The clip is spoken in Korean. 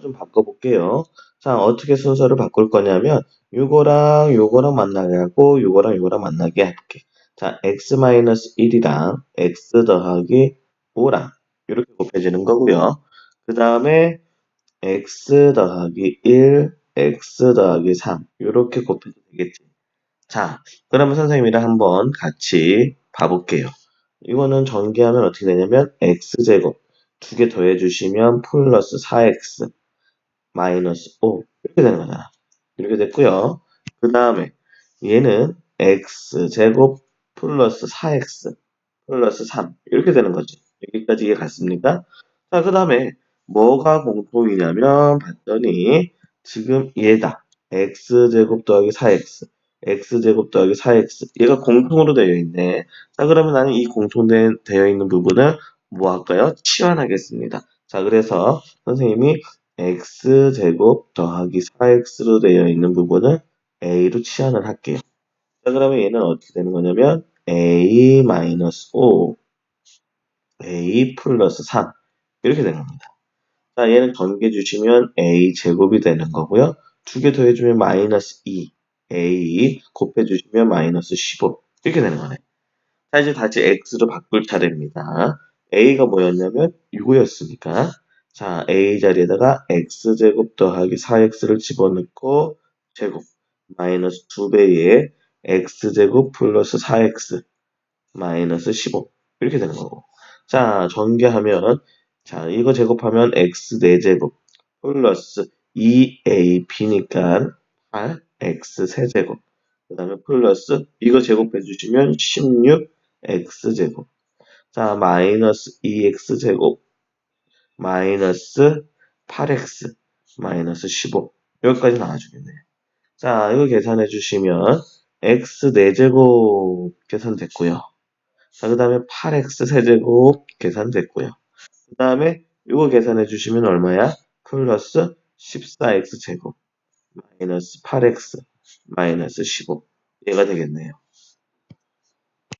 좀 바꿔볼게요. 자, 어떻게 순서를 바꿀 거냐면, 요거랑 요거랑 만나게 하고, 요거랑 요거랑 만나게 할게. 자, x-1이랑 x 더하기 5랑 이렇게 곱해지는 거고요. 그 다음에 x 더하기 1, x 더하기 3 이렇게 곱해도 되겠지. 자, 그러면 선생님이랑 한번 같이 봐볼게요. 이거는 전개하면 어떻게 되냐면 x제곱 두 개 더해주시면 플러스 4x 마이너스 5 이렇게 되는 거잖아. 이렇게 됐고요. 그 다음에 얘는 x제곱 플러스 4x 플러스 3 이렇게 되는 거지. 여기까지 이해 갔습니까? 자, 그 다음에 뭐가 공통이냐면 봤더니 지금 얘다. x제곱 더하기 4x x제곱 더하기 4x 얘가 공통으로 되어 있네. 자 그러면 나는 이 공통되어 있는 부분을 뭐 할까요? 치환하겠습니다. 자 그래서 선생님이 x제곱 더하기 4x로 되어 있는 부분을 a로 치환을 할게요. 자 그러면 얘는 어떻게 되는 거냐면 a 마이너스 5 a 플러스 3 이렇게 되는 겁니다. 자 얘는 전개 주시면 a 제곱이 되는 거고요. 두 개 더해주면 마이너스 2 a 곱해주시면 마이너스 15 이렇게 되는 거네. 자 이제 다시 x로 바꿀 차례입니다. a가 뭐였냐면 6이었으니까 자 a 자리에다가 x제곱 더하기 4x를 집어넣고 제곱 마이너스 2배의 x제곱 플러스 4x 마이너스 15 이렇게 되는 거고. 자 전개하면 자 이거 제곱하면 x 4제곱 플러스 2ab니까 8 x 세제곱. 그 다음에 플러스 이거 제곱해 주시면 16x제곱. 자 마이너스 2x제곱 마이너스 8x 마이너스 15 여기까지 나와주겠네요. 자 이거 계산해 주시면 x 4제곱 계산됐고요. 자, 그 다음에 8x 세제곱 계산됐고요. 그 다음에 이거 계산해 주시면 얼마야? 플러스 14x 제곱 마이너스 8x 마이너스 15 얘가 되겠네요.